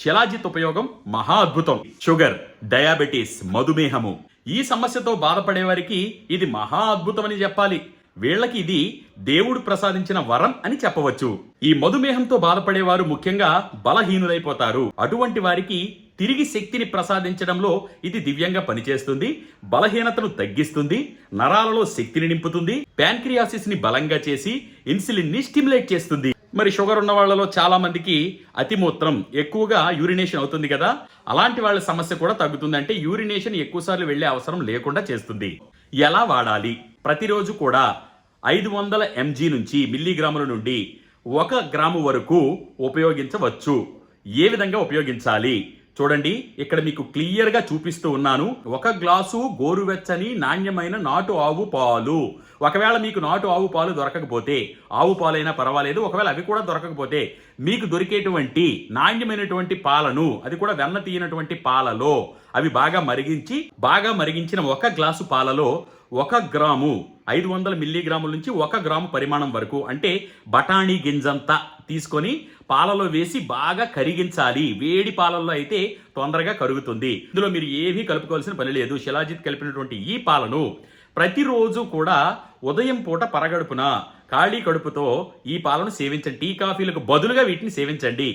శిలాజిత్ ఉపయోగం మహా అద్భుతం. షుగర్ డయాబెటీస్ మధుమేహము. ఈ సమస్యతో బాధపడే వారికి ఇది మహా అద్భుతం అని చెప్పాలి. వీళ్ళకి ఇది దేవుడు ప్రసాదించిన వరం అని చెప్పవచ్చు. ఈ మధుమేహంతో బాధపడేవారు ముఖ్యంగా బలహీనులైపోతారు. అటువంటి వారికి తిరిగి శక్తిని ప్రసాదించడంలో ఇది దివ్యంగా పనిచేస్తుంది బలహీనతను తగ్గిస్తుంది నరాలలో శక్తిని నింపుతుంది ప్యాన్క్రియాసిస్ని బలంగా చేసి ఇన్సులిన్ని స్టిమ్యులేట్ చేస్తుంది. మరి షుగర్ ఉన్న వాళ్ళలో చాలా మందికి అతిమూత్రం ఎక్కువగా యూరినేషన్ అవుతుంది కదా. అలాంటి వాళ్ళ సమస్య కూడా తగ్గుతుంది అంటే యూరినేషన్ ఎక్కువసార్లు వెళ్ళే అవసరం లేకుండా చేస్తుంది. ఎలా వాడాలి? ప్రతిరోజు కూడా ఐదు వందల ఎంజీ నుంచి మిల్లీగ్రాముల నుండి ఒక గ్రాము వరకు ఉపయోగించవచ్చు. ఏ విధంగా ఉపయోగించాలి? చూడండి ఇక్కడ మీకు క్లియర్గా చూపిస్తూ ఉన్నాను. ఒక గ్లాసు గోరువెచ్చని నాణ్యమైన నాటు ఆవు పాలు. ఒకవేళ మీకు నాటు ఆవు పాలు దొరకకపోతే ఆవు పాలైనా పర్వాలేదు ఒకవేళ అవి కూడా దొరకకపోతే మీకు దొరికేటువంటి నాణ్యమైనటువంటి పాలను అది కూడా వెన్న తీయనటువంటి పాలలో అవి బాగా మరిగించి బాగా మరిగించిన ఒక గ్లాసు పాలలో ఒక గ్రాము ఐదు వందల మిల్లీగ్రాముల నుంచి ఒక గ్రాము పరిమాణం వరకు అంటే బఠానీ గింజంతా తీసుకొని పాలలో వేసి బాగా కరిగించాలి. వేడి పాలల్లో అయితే తొందరగా కరుగుతుంది. ఇందులో మీరు ఏమీ కలుపుకోవాల్సిన పని లేదు. శిలాజిత్ కలిపినటువంటి ఈ పాలను ప్రతిరోజు కూడా ఉదయం పూట పరగడుపున ఖాళీ కడుపుతో ఈ పాలను సేవించండి. టీ కాఫీలకు బదులుగా వీటిని సేవించండి.